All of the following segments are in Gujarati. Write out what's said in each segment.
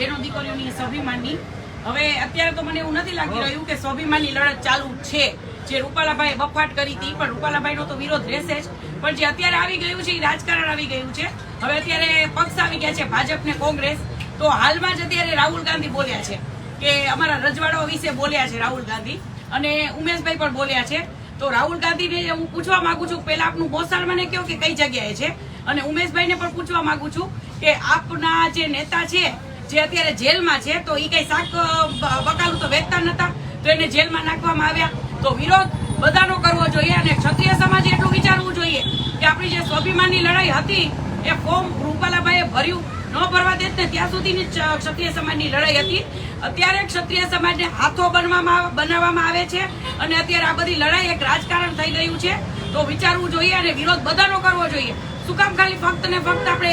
બેનો દીકરીઓની સ્વાભિમાનની. હવે અત્યારે તો મને એવું નથી લાગી રહ્યું કે સ્વાભિમાનની લડત ચાલુ છે. જે રૂપાલાભાઈ બફાટ કરી હતી પણ રૂપાલાભાઈનો તો વિરોધ રહેશે જ. પણ જે અત્યારે આવી ગયું છે એ રાજકારણ આવી ગયું છે. હવે અત્યારે પક્ષ આવી ગયા છે ભાજપ ને કોંગ્રેસ. તો હાલમાં જ અત્યારે રાહુલ ગાંધી બોલ્યા છે કે અમારા રજવાડાઓ વિશે બોલ્યા છે રાહુલ ગાંધી. અને ઉમેશભાઈ પણ બોલ્યા છે. તો રાહુલ ગાંધીને હું પૂછવા માંગુ છું પેલા આપનું મોસાળ મને કહો કે કઈ જગ્યાએ છે? અને ઉમેશભાઈને પણ પૂછવા માંગુ છું કે આપના જે નેતા છે જે અત્યારે જેલમાં છે, તો એ કઈ શાક વકાલું તો વેચતા નતા, તો એને જેલમાં નાખવામાં આવ્યા. તો વિરોધ બધાનો કરવો જોઈએ અને ક્ષત્રિય સમાજે એટલું વિચારવું જોઈએ કે આપણી જે સ્વાભિમાનની લડાઈ હતી, એ ફોર્મ રૂપાલાભાઈએ ભર્યું. ન ભરવા દે ને ત્યાં સુધીની ક્ષત્રિય સમાજની લડાઈ હતી. અત્યારે ક્ષત્રિય સમાજને હાથો બનવામાં, બનાવવામાં આવે છે અને અત્યારે આ બધી લડાઈ એક રાજકારણ થઈ ગયું છે. તો વિચારવું જોઈએ અને વિરોધ બધાનો કરવો જોઈએ. શું કામ ખાલી ફક્ત ને ફક્ત આપણે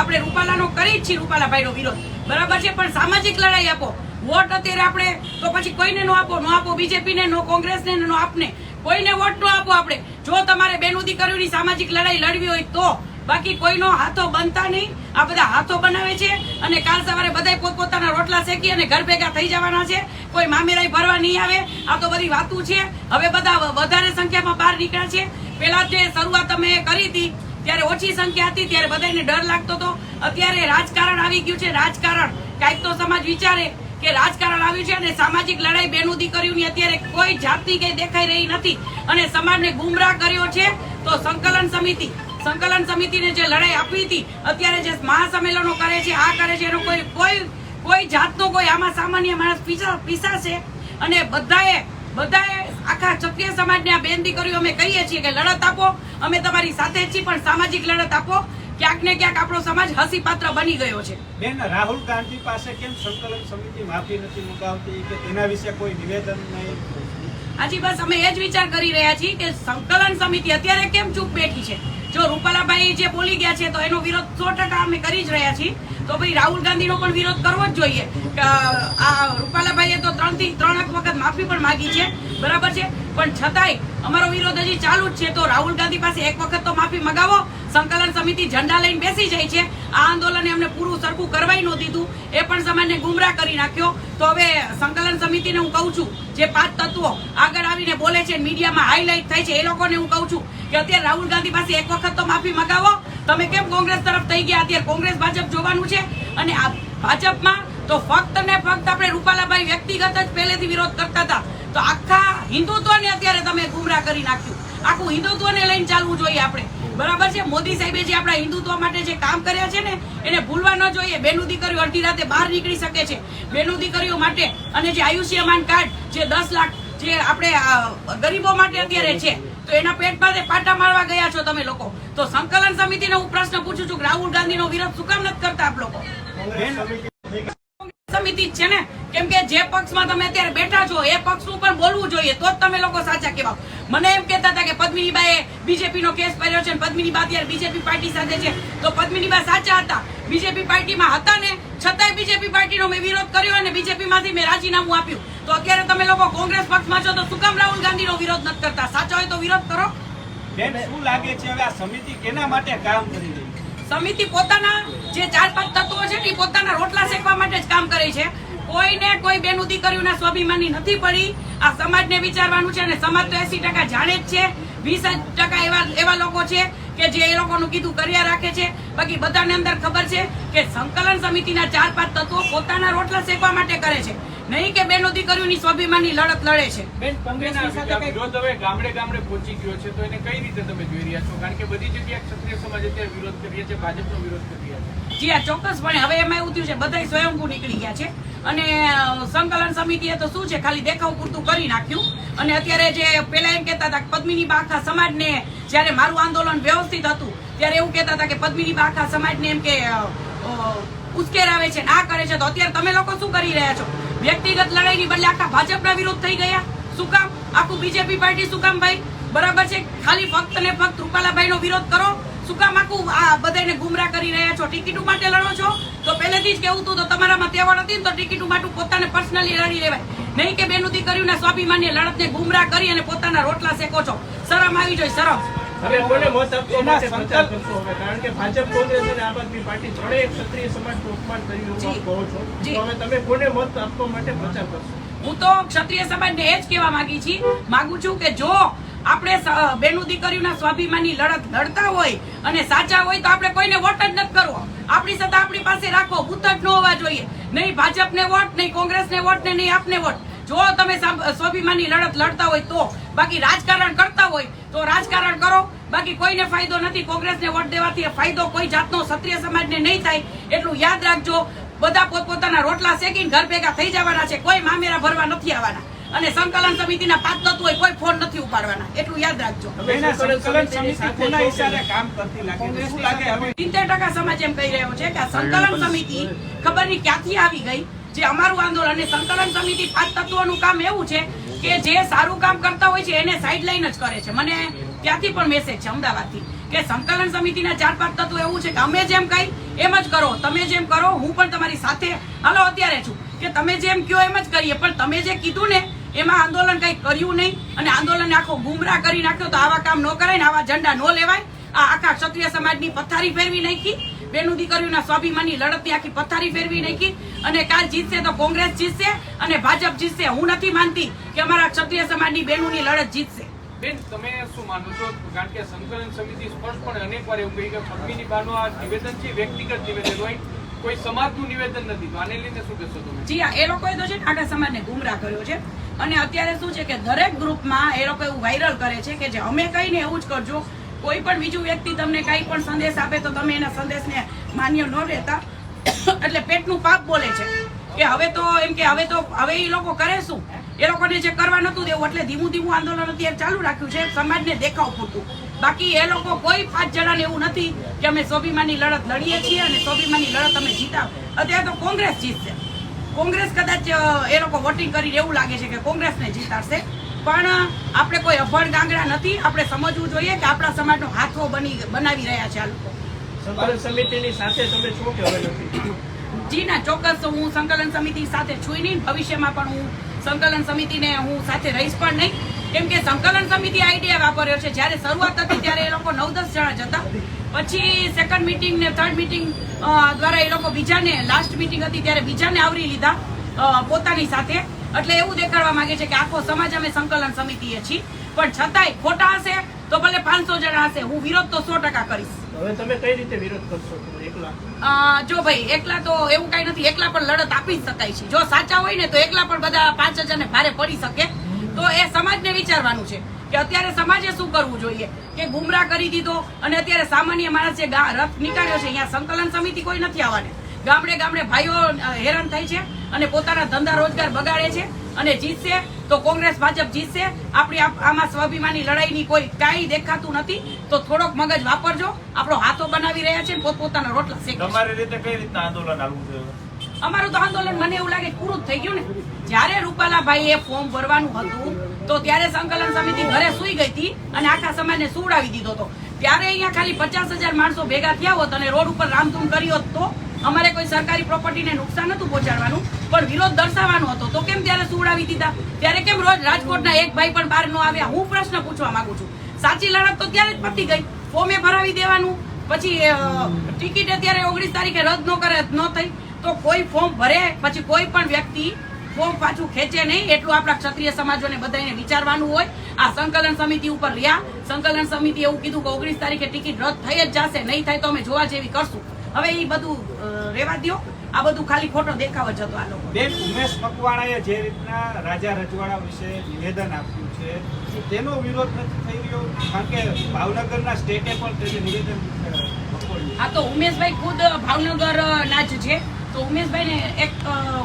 આપણે રૂપાલાનો કરી જ છીએ રૂપાલાભાઈનો વિરોધ. બરાબર છે? પણ સામાજિક લડાઈ આપો. વોટ અત્યારે આપણે, તો પછી કોઈને નો આપો? નો આપો બીજેપીને, નો કોંગ્રેસને, નો આપને? કોઈને વોટ નો આપો આપણે? જો તમારે બેનું દીકરીઓની સામાજિક લડાઈ લડવી હોય તો. બાકી કોઈનો હાથો બનતા નહીં. આ બધા હાથો બનાવે છે અને કાલ સવારે બધા પોતપોતાના રોટલા શેકી અને ઘર ભેગા થઈ જવાના છે. કોઈ મામેરાઈ ભરવા નહીં આવે, આ તો બધી વાતું છે. હવે બધા વધારે સંખ્યામાં બહાર નીકળ્યા છે. પેલા જે શરૂઆત અમે કરી હતી, ત્યારે ઓછી સંખ્યા હતી, ત્યારે બધાને ડર લાગતો હતો. અત્યારે રાજકારણ આવી ગયું છે, રાજકારણ. કાંઈક તો સમાજ વિચારે કે રાજકારણ આવ્યું છે અને સામાજિક લડાઈ બેનું દીકરીઓની અત્યારે કોઈ જાતની કઈ દેખાઈ રહી નથી. અને સમાજને ગુમરાહ કર્યો છે, તો સંકલન સમિતિ, સંકલન સમિતિને જે લડાઈ આપી હતી, અત્યારે જે મહાસંમેલનો કરે છે, આ કરે છે, એનો કોઈ કોઈ કોઈ જાતનો કોઈ આમાં સામાન્ય માણસ પીસા પીસાશે. અને બધાએ બધાએ આખા ક્ષત્રિય સમાજને આ બેન દીકરીઓ અમે કહીએ છીએ કે લડત આપો અમે તમારી સાથે છીએ પણ સામાજિક લડત આપો. ક્યાંક ને ક્યાંક આપણો સમાજ હસીપાત્ર બની ગયો છે. બેન રાહુલ ગાંધી પાસે કેમ સંકલન સમિતિ માફી નથી મુકાવતી કે તેના વિશે કોઈ નિવેદન નહીં? હાજી બસ અમે એ જ વિચાર કરી રહ્યા છીએ કે સંકલન સમિતિ અત્યારે કેમ ચૂપ બેઠી છે? જો બોલી ગયા છે, તો એનો વિરોધ સો ટકા અમે કરી જ રહ્યા છીએ. તો ભાઈ રાહુલ ગાંધીનો પણ વિરોધ કરવો જ જોઈએ. આ રૂપાલાભાઈએ તો ત્રણથી ત્રણ વખત માફી પણ માંગી છે. બરાબર છે? પણ છતાંય અમારો વિરોધ હજી ચાલુ જ છે. તો રાહુલ ગાંધી પાસે એક વખત તો માફી મગાવો. સંકલન સમિતિ ઝંડા લઈને બેસી જાય છે. આ આંદોલન એમને પૂરું સરખું કરવાય ન દીધું. એ પણ સમાજને ગુમરાહ કરી નાખ્યો. તો હવે સંકલન સમિતિને હું કહું છું, જે પાંચ તત્વો આગળ આવીને બોલે છે, મીડિયામાં હાઇલાઇટ થાય છે, એ લોકોને હું કહું છું કે અત્યારે રાહુલ ગાંધી પાસે એક વખત તો માફી મગાવો. તમે કેમ કોંગ્રેસ તરફ થઈ ગયા? અત્યારે કોંગ્રેસ ભાજપ જોવાનું છે. અને ભાજપમાં તો ફક્ત ને ફક્ત આપણે રૂપાલાભાઈ વ્યક્તિગત જ પહેલેથી વિરોધ કરતા હતા. તો આખા હિન્દુત્વને અત્યારે તમે ગુમરા કરી નાખ્યું. આખું હિન્દુત્વને લઈને ચાલવું જોઈએ આપણે. બરાબર છે? મોદી સાહેબે જે આપણા હિન્દુત્વ માટે જે કામ કર્યા છે ને, એને ભૂલવા ન જોઈએ. બેનું દીકરીઓ અડધી રાતે બહાર નીકળી શકે છે. બેનું દીકરીઓ માટે અને જે આયુષ્યમાન કાર્ડ જે દસ લાખ જે આપણે ગરીબો માટે અત્યારે છે, તો એના પેટ પાસે પાટા મારવા ગયા છો તમે લોકો. તો સંકલન સમિતિને હું પ્રશ્ન પૂછું છું રાહુલ ગાંધીનો વિરોધ શું કામ નથી કરતા આપ લોકો? સમિતિ છે ને? કેમ કે જે પક્ષમાં તમે અત્યારે બેઠા છો, એ પક્ષનું પણ બોલવું જોઈએ, તો જ તમે લોકો સાચા કહેવાઓ. મને એમ કહેતા હતા કે પદ્મિનીબાએ બીજેપી નો કેસ કર્યો છે પદ્મિનીબા અત્યારે બીજેપી પાર્ટી સાથે છે. તો પદ્મિનીબા સાચા હતા. બીજેપી પાર્ટીમાં હતા ને, છતાંય બીજેપી પાર્ટીનો મેં વિરોધ કર્યો અને બીજેપી માંથી મેં રાજીનામું આપ્યું. તો અત્યારે તમે લોકો કોંગ્રેસ પક્ષમાં છો તો શું કામ રાહુલ ગાંધીનો વિરોધ નથી કરતા? સાચા હોય તો વિરોધ કરો. બેન, શું લાગે છે હવે આ સમિતિ કેના માટે કામ કરી રહી સમિતિ પોતાના જે ચાર પાંચ તત્વો છે એ પોતાના રોટલા શેકવા માટે જ કામ કરે છે. કોઈને કોઈ બેનું દીકરીઓના સ્વાભિમાની નથી પડી. આ સમાજને વિચારવાનું છે અને સમાજ તો એસી ટકા જાણે જ છે. વીસ ટકા એવા એવા લોકો છે. કે જે એ લોકોનું કીધું કર્યા રાખે છે. બાકી બધાને અંદર ખબર છે કે સંકલન સમિતિના ચાર પાંચ તત્વો પોતાના રોટલા શેકવા માટે કરે છે. નહીં કે બેનો દીકરીઓની સ્વાભિમાની લડત લડે છે. બેન કોંગ્રેસની સાથે વિરોધ હવે ગામડે ગામડે પહોંચી ગયો છે તો એને કઈ રીતે તમે જોઈ રહ્યા છો? કારણ કે બધી જગ્યાએ ક્ષત્રિય સમાજ અત્યારે વિરોધ કરી રહ્યા છે ભાજપનો વિરોધ કરી રહ્યા છે. જી આ ચોક્કસપણે. હવે એમાં એવું થયું છે બધા સ્વયંભૂ નીકળી ગયા છે. અને સંકલન સમિતિએ તો શું છે ખાલી દેખાવ પૂરતું કરી નાખ્યું. અને અત્યારે જે પેલા એમ કહેતા હતા કે પદ્મિની પાખા સમાજને જ્યારે મારું આંદોલન વ્યવસ્થિત હતું, ત્યારે એવું કહેતા હતા કે પદ્મિની આખા સમાજને એમ કે ઉશ્કેરાવે છે, ના કરે છે. તો અત્યારે તમે લોકો શું કરી રહ્યા છો? વ્યક્તિગત લડાઈની બદલે આખા ભાજપના વિરોધ થઈ ગયા? શું કામ? આખું બીજેપી પાર્ટી શું કામ ભાઈ? બરાબર છે? ખાલી ફક્ત ને ફક્ત રૂપાલાભાઈનો વિરોધ કરો? શું કામ આખું આ બધાને ગુમરા કરી રહ્યા છો? ટિકિટો માટે લડો છો? તો પહેલેથી જ કેવું હતું તો તમારામાં તહેવાર હતી તો ટિકિટો માટે પોતાને પર્સનલી લડી લેવાય. નહીં કે બેનું દીકરીઓના સ્વાભિમાન્ય લડતને ગુમરા કરી અને પોતાના રોટલા શેકો છો. શરમ આવી જોઈએ શરમ. હવે કોને મત આપવા માટે પ્રચાર કરશો હવે? કારણ કે ભાજપ કોંગ્રેસ અને આમ આદમી પાર્ટી ત્રણેય ક્ષત્રિય સમાજનું અપમાન કર્યું એવું કહો છો. તો હવે તમે કોને મત આપવા માટે પ્રચાર કરશો? હું તો ક્ષત્રિય સમાજને એ જ કહેવા માંગી છી માંગુ છું કે જો આપણે બેનું દીકરીઓના સ્વાભિમાની લડત લડતા હોય અને સાચા હોય તો આપણે કોઈને વોટ જ નથી કરવો. આપણી સત્તા આપણી પાસે રાખો બુથ જ ન હોવા જોઈએ. નહીં ભાજપને વોટ નહીં કોંગ્રેસને વોટ ને નહીં આપને વોટ. જો તમે સામ- સ્વાભિમાની લડત લડતા હોય તો બાકી રાજકારણ કરતા હોય તો રાજકારણ કરો. બાકી કોઈને ફાયદો નથી. કોંગ્રેસને વોટ દેવાથી ફાયદો કોઈ જાતનો ક્ષત્રિય સમાજને નહીં થાય. એટલું યાદ રાખજો બધા પોતપોતાના રોટલા શેકીને ઘર ભેગા થઈ જવાના છે. કોઈ મામેરા ભરવા નથી આવવાના. અને સંકલન સમિતિના પાંચ તત્વો હોય કોઈ ફોન નથી ઉપાડવાના. એટલું યાદ રાખજો. સમિતિ સિત્તેર ટકા સમાજ એમ કહી રહ્યો છે કે સંકલન સમિતિ ખબર નહીં ક્યાંથી આવી ગઈ? જે અમારું આંદોલન અને સંકલન સમિતિ પાંચ તત્વોનું કામ એવું છે કે જે સારું કામ કરતા હોય છે એને સાઇડલાઇન જ કરે છે. મને ત્યાંથી પણ મેસેજ છે અમદાવાદથી કે સંકલન સમિતિના ચાર પાંચ તત્વો એવું છે કે અમે જેમ કહી એમ જ કરો, તમે જેમ કરો, હું પણ તમારી સાથે. હાલો, અત્યારે છું કે તમે જેમ કહો એમ જ કરીએ, પણ તમે જે કીધું ને એમાં આંદોલન કઈ કર્યું નહીં અને આંદોલન આખો ગુમરાહ કરી નાખ્યો તો આવા કામ ન કરાય ને આવા ઝંડા ન લેવાય. આ આખા ક્ષત્રિય સમાજની પથારી ફેરવી નાખી. બેનું દીકરીઓના સ્વાભિમાની લડતની આખી પથારી ફેરવી નાખી અને કાલ જીતશે તો કોંગ્રેસ જીતશે અને ભાજપ જીતશે. હું નથી માનતી કે અમારા ક્ષત્રિય સમાજની બેનુની લડત જીતશે. બેન તમે શું માનો છો? કારણ કે સંકલન સમિતિ સ્પષ્ટપણે અનેક વાર એવું કહી કે પદ્મિની બાનું આ નિવેદન છે વ્યક્તિગત નિવેદન હોય કોઈ સમાજનું નિવેદન નથી. તો આને લઈને શું કહેશો તમે? જી એ લોકોએ તો છે ને આખા સમાજને ગુમરાહ કર્યો છે. અને અત્યારે શું છે કે દરેક ગ્રુપમાં એ લોકો એવું વાયરલ કરે છે કે જે અમે કહીને એવું જ કરજો કોઈ પણ બીજું વ્યક્તિ તમને કંઈ પણ સંદેશ આપે તો તમે એના સંદેશને માન્ય ન લેતા એટલે પેટનું પાપ બોલે છે. કે હવે તો એમ કે હવે તો, હવે એ લોકો કરે શું? એ લોકોને જે કરવા નતું દેવું, એટલે ધીમું ધીમું આંદોલન અત્યારે ચાલુ રાખ્યું છે. સમાજને દેખાવ પૂરતું. બાકી એ લોકો કોઈ પાંચ જણાને એવું નથી કે અમે સ્વાભિમાની લડત લડીએ છીએ અને સ્વાભિમાની લડત અમે જીતા અત્યારે તો કોંગ્રેસ જીતશે. કોંગ્રેસ કદાચ એ લોકો વોટિંગ કરીને એવું લાગે છે કે કોંગ્રેસને જીતાડશે. પણ આપણે કોઈ અભણ ગાંગડા નથી. આપણે સમજવું જોઈએ કે આપણા સમાજનો હાથો બની બનાવી રહ્યા છે આ લોકો. સંકલન સમિતિની સાથે તમે છો કે હવે નથી? જી ના ચોક્કસ હું સંકલન સમિતિ સાથે છું નહીં. ભવિષ્યમાં પણ હું સંકલન સમિતિને હું સાથે રહીશ પણ નહીં. કેમ કે સંકલન સમિતિ આઈડિયા વાપર્યો છે. જ્યારે શરૂઆત હતી ત્યારે એ લોકો નવ દસ જણા જતા પછી સેકન્ડ મિટિંગ ને થર્ડ મીટિંગ દ્વારા એ લોકો બીજાને લાસ્ટ મિટિંગ હતી ત્યારે બીજાને આવરી લીધા પોતાની સાથે. એટલે એવું દેખાડવા માંગે છે કે આખો સમાજ અમે સંકલન સમિતિએ છીએ. પણ છતાંય ખોટા હશે તો ભલે પાંચસો જણા હશે. હું વિરોધ તો સો ટકા કરીશ. હવે તમે કઈ રીતે વિરોધ કરશો એકલા? જો ભાઈ એકલા તો એવું કઈ નથી. એકલા પણ લડત આપી શકાય છે. જો સાચા હોય ને તો એકલા પણ બધા પાંચ હજારને ભારે પડી શકે. તો એ સમાજને વિચારવાનું છે કે અત્યારે સમાજે શું કરવું જોઈએ? કે ગુમરાહ કરી દીધો અને અત્યારે સામાન્ય માણસ જે રથ નીકાળ્યો છે. અહીંયા સંકલન સમિતિ કોઈ નથી આવવાની. ગામડે ગામડે ભાઈઓ હેરાન થાય છે અને પોતાના ધંધા રોજગાર બગાડે છે અને જીતશે તો કોંગ્રેસ ભાજપ જીતશે. આપણી આમાં સ્વાભિમાની લડાઈની કોઈ કાંઈ દેખાતું નથી. તો થોડોક મગજ વાપરજો. આપણો હાથો બનાવી રહ્યા છે પોતપોતાના રોટલા શેકે તમારી રીતે કઈ રીતના આંદોલન હાલવું અમારું તો આંદોલન મને એવું લાગે પૂરું થઈ ગયું ને. જ્યારે રૂપાલાભાઈ એ ફોર્મ ભરવાનું હતું તો ત્યારે સંકલન સમિતિ ઘરે સુઈ ગઈ હતી અને આખા સમાજને સુવડાવી દીધો હતો. ત્યારે અહીંયા ખાલી પચાસ હજાર માણસો ભેગા થયા હોત અને રોડ ઉપર રામધૂમ કરી હોત તો અમારે કોઈ સરકારી પ્રોપર્ટીને નુકસાન નતું પહોંચાડવાનું, પણ વિરોધ દર્શાવવાનો હતો. તો કેમ ત્યારે સુવડાવી દીધા? ત્યારે કેમ રોજ રાજકોટના એક ભાઈ પણ બહાર ન આવ્યા? હું પ્રશ્ન પૂછવા માંગુ છું. સાચી લડત તો ત્યારે જ પતી ગઈ. ફોર્મે ભરાવી દેવાનું. પછી ટિકિટ અત્યારે ઓગણીસ તારીખે રદ ન કરે, ન થઈ, તો કોઈ ફોર્મ ભરે, પછી કોઈ પણ વ્યક્તિ ફોર્મ પાછું ખેંચે નહીં. એટલું આપણા ક્ષત્રિય સમાજોને બધાને વિચારવાનું હોય. આ સંકલન સમિતિ ઉપર રહ્યા સંકલન સમિતિ એવું કીધું કે ઓગણીસ તારીખે ટિકિટ રદ થઈ જ જશે, નહીં થાય તો અમે જોવા જેવી કરશું. હવે એ બધું રેવા દ્યો. આ બધું ખાલી ખોટો દેખાવ જ હતો આ લોકો બેન ઉમેશ મકવાણાએ જે રીતના રાજા રજવાડા વિશે નિવેદન આપ્યું છે તેનો વિરોધ નથી થઈ રહ્યો? કારણ કે ભાવનગરના સ્ટેટે પણ તેને નિવેદન આ તો ઉમેશભાઈ ખુદ ભાવનગર ના જ છે. તો ઉમેશભાઈને એક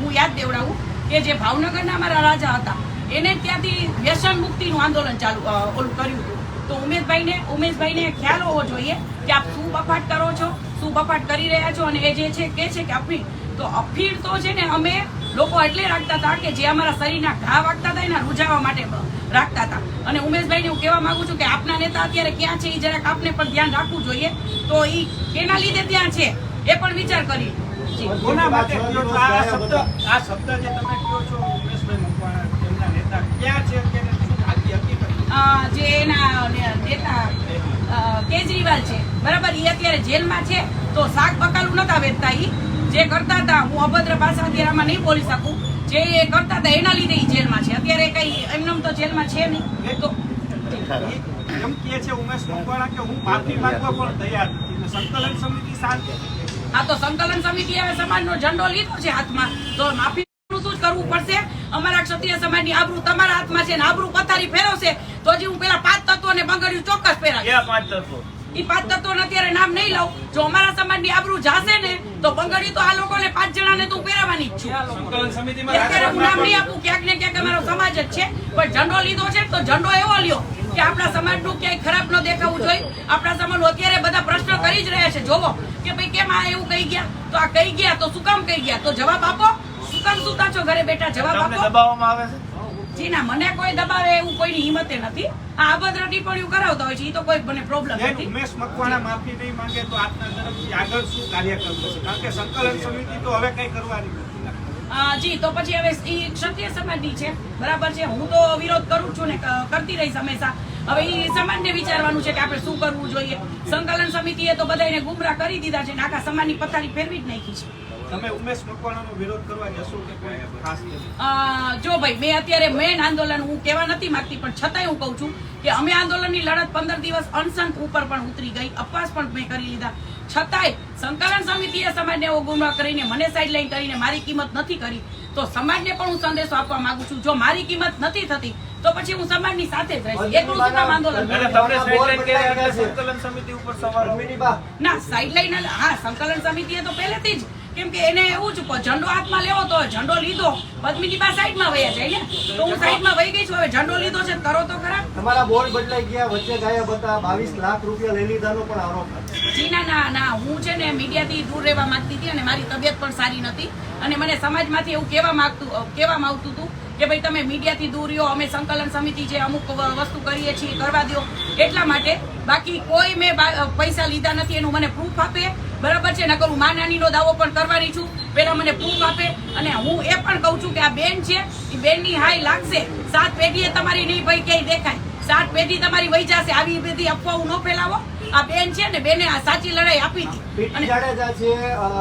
હું યાદ દેવડાવું કે જે ભાવનગરના અમારા રાજા હતા એને ત્યાંથી વ્યસન મુક્તિનું આંદોલન ચાલુ ઓલું કર્યું હતું. તો ઉમેશભાઈને ઉમેશભાઈને ખ્યાલ હોવો જોઈએ કે આપ શું બફાટ કરો છો? શું બફાટ કરી રહ્યા છો અને એ જે છે કે છે કે અફીણ. તો અફીણ તો છે ને અમે લોકો એટલે રાખતા હતા કે જે અમારા શરીરના ઘા વાગતા હતા એના રૂજાવા માટે રાખતા હતા. અને ઉમેશભાઈને હું કહેવા માંગુ છું કે આપના નેતા અત્યારે ક્યાં છે એ જરાક આપને પણ ધ્યાન રાખવું જોઈએ. તો એ કેના લીધે ત્યાં છે? એ પણ વિચાર કરી. જી. કોના માટે કહો છો? આ શબ્દ જે તમે કહો છો ઉમેશભાઈ મકવાણા તેમના નેતા ક્યાં છે અત્યારે શું આખી હકીકત. અ, જે એના નેતા કેજરીવાલ છે. બરાબર? એ અત્યારે જેલમાં છે તો શાક બકાલું નતા વેચતા ઈ. જે કરતા હતા હું અભદ્ર ભાષા અત્યારે આમાં નહીં બોલી શકું. જે એ કરતા હતા એના લીધે ઈ જેલમાં છે. અત્યારે કઈ એમનેમ તો જેલમાં છે નહીં. તો એમ કહે છે ઉમેશ મકવાણા કે હું માફી માંગવા પણ તૈયાર સંકલન સમિતિ શાંત. આ તો સંકલન સમિતિ સમાજનો ઝંડો લીધો છે હાથમાં. તો માફી શું કરવું પડશે? અમારા ક્ષત્રિય સમાજની આબરૂ તમારા હાથમાં છે ને આબરૂ પથારી ફેરવશે. તો જે હું પેલા પાંચ તત્વોને બંગડ્યું ચોક્કસ પહેરાવીશ પાંચ તત્વો? ઈ પાંચ તત્વોને અત્યારે નામ નહીં લઉં. જો અમારા સમાજની આબરૂ જાશે ને તો બંગડી તો આ લોકોને પાંચ જણાને તો હું પહેરાવાની જ છું. અત્યારે હું નામ નહીં આપું ક્યાંક ને ક્યાંક અમારો સમાજ જ છે. પણ ઝંડો લીધો છે તો ઝંડો એવો લ્યો કે આપણા સમાજનું ક્યાંય ખરાબ ન દેખાવું જોઈએ. આપણા સમાજનું અત્યારે બધા પ્રશ્ન કરી જ રહ્યા છે. જોવો કે ભાઈ કેમ આ એવું કહી ગયા? તો આ કહી ગયા તો શું કામ કહી ગયા? તો જવાબ આપો. શું કામ સુતા છો ઘરે બેઠા જવાબ આપો? દબાવવામાં આવે છે? જી ના મને કોઈ દબાવે એવું કોઈની હિંમતે નથી. આ અભદ્ર ટિપ્પણીઓ કરાવતા હોય છે એ તો કોઈ મને પ્રોબ્લેમ નથી. ઉમેશ મકવાણા માફી નહીં માંગે તો આપના તરફથી આગળ શું કાર્યક્રમ થશે કારણ કે સંકલન સમિતિ તો હવે કઈ કરવાની નથી. જી તો પછી હવે ઈ ક્ષત્રિય સમાજની છે. બરાબર છે? હું તો વિરોધ કરું છું ને કરતી રહીશ હંમેશા. હવે ઈ સમાજને વિચારવાનું છે કે આપણે શું કરવું જોઈએ? સંકલન સમિતિએ તો બધાને ગુમરા કરી દીધા છે ને આખા સમાજની પથારી ફેરવી જ નાખી છે. તમે ઉમેશ મકવાણાનો વિરોધ કરવા જશો કે કોઈ ખાસ જો ભાઈ મેં અત્યારે મેન આંદોલન હું કહેવા નથી માંગતી પણ છતાંય હું કહું છું કે અમે આંદોલનની લડત પંદર દિવસ અનશન ઉપર પણ ઉતરી ગઈ અપવાસ પણ મેં કરી લીધા. છતાંય સંકલન સમિતિએ સમાજને એવો ગુમરાહ કરીને મને સાઈડલાઈન કરીને મારી કિંમત નથી કરી. તો સમાજને પણ હું સંદેશો આપવા માંગુ છું. જો મારી કિંમત નથી થતી તો પછી હું સમાજની સાથે જ રહીશ. એકલું શું કામ આંદોલન સંકલન સમિતિ ઉપર સવાલ ના સાઈડલાઈન હા સંકલન સમિતિએ તો પહેલેથી જ કેમ કે એને એવું જ ઝંડો હાથમાં લેવો તો ઝંડો લીધો. પદ્મિની બા સાઈડમાં વયા જાય ને? તો હું સાઈડમાં વહી ગઈ છું. હવે ઝંડો લીધો છે કરો તો ખરા? તમારા બોર્ડ બદલાઈ ગયા વચ્ચે ગાયબ હતા. બાવીસ લાખ રૂપિયા લઈ લીધાનો પણ આરોપ છે. જી ના ના ના. હું છે ને મીડિયાથી દૂર રહેવા માંગતી હતી અને મારી તબિયત પણ સારી નથી અને મને સમાજમાંથી એવું કહેવા માંગતું કહેવામાં આવતું હતું કે ભાઈ તમે મીડિયાથી દૂર રહ્યો. અમે સંકલન સમિતિ જે અમુક વસ્તુ કરીએ છીએ કરવા દો એટલા માટે બાકી કોઈ મેં પૈસા લીધા નથી. એનું મને પ્રૂફ આપે. બરાબર છે? નકર હું મા નાનીનો દાવો પણ કરવાની છું. પેલા મને પ્રૂફ આપે અને હું એ પણ કહું છું કે આ બેન છે એ બેનની હાઈ લાગશે. સાત પેઢીએ તમારી નહીં ભાઈ ક્યાંય દેખાય. સાત પેઢી તમારી વહી જશે. આવી બધી અફવાઓ ન ફેલાવો. આ બેન છે ને બેને આ સાચી લડાઈ આપી હતી. અને જાડેજા છે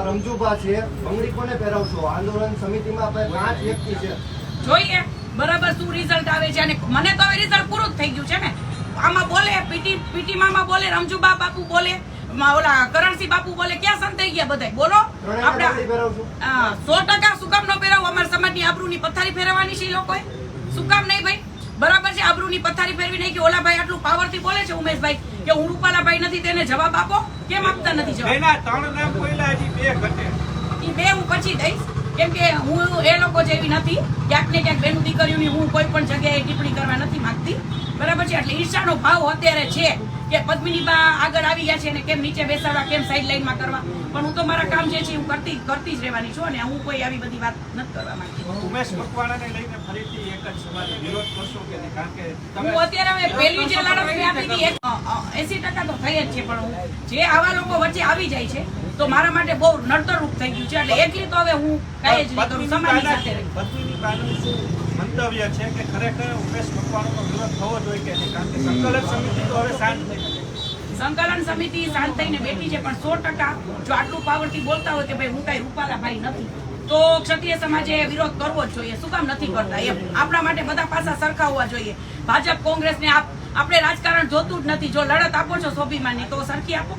રમજુભા છે બંગડી કોને પહેરાવશો? આંદોલન સમિતિમાં આપણે પાંચ વ્યક્તિ છે. જોઈએ. બરાબર શું રિઝલ્ટ આવે છે? અને મને તો હવે રિઝલ્ટ પૂરું જ થઈ ગયું છે ને. આમાં બોલે પીટી પીટી મામા બોલે રમજુબા બાપુ બોલે. ઓલા કરણસિંહ બાપુ બોલે ક્યાં સંતાઈ ગયા બધા બોલો આપણે સો ટકા શું કામ ન પહેરાવું અમારા સમાજની આબરૂની પથારી ફેરવવાની છે લોકો લોકોએ. શું કામ નહીં ભાઈ. બરાબર છે આબરૂની પથારી ફેરવી નહીં કે ઓલા ભાઈ આટલું પાવરથી બોલે છે ઉમેશભાઈ કે હું રૂપાલા ભાઈ નથી તેને જવાબ આપો. કેમ આપતા નથી જવાબ? એના ત્રણ નામ બોલ્યા હજી બે ઘટે. ઈ બે હું પછી દઈશ. કેમ કે હું એ લોકો જેવી નથી. ક્યાંક ને ક્યાંક બેનું દીકરીઓની હું કોઈ પણ જગ્યાએ ટિપ્પણી કરવા નથી માંગતી. બરાબર છે? એટલે ઈર્ષાનો ભાવ અત્યારે છે કે પદ્મિની બા આગળ આવી ગયા છે અને કેમ નીચે બેસાડવા કેમ સાઈડ લાઈનમાં કરવા? પણ હું તો મારા કામ જે છે હું કરતી કરતી જ રહેવાની છું અને હું કોઈ આવી બધી વાત નથી કરવા માંગતી. ઉમેશ મકવાણાને લઈને ફરીથી એક જ સવાલ વિરોધ કરશો કે કારણ કે તમે હું અત્યારે હવે પહેલી જે લડત મેં આપી હતી એસી ટકા તો થઈ જ છે પણ હું જે આવા લોકો વચ્ચે આવી જાય છે તો મારા માટે બહુ નડતરરૂપ થઈ ગયું છે. એટલે એકલી તો હવે હું કઈ જ નહીં કરું સમાજની સાથે પત્નીની શું મંતવ્ય છે કે ખરેખર ઉમેશ મકવાણાનો વિરોધ થવો જોઈએ કે નહીં? કારણ કે સંકલન સમિતિ તો હવે શાંત થઈ સંકલન સમિતિ શાંત થઈને બેઠી છે પણ સો ટકા જો આટલું પાવરથી બોલતા હોય કે ભાઈ હું કઈ રૂપાલા ભાઈ નથી તો ક્ષત્રિય સમાજે વિરોધ કરવો જ જોઈએ. શું કામ નથી કરતા? એમ. આપણા માટે બધા પાસા સરખા હોવા જોઈએ. ભાજપ કોંગ્રેસને આપ આપણે રાજકારણ જોતું જ નથી. જો લડત આપો છો સ્વાભિમાનની તો સરખી આપો.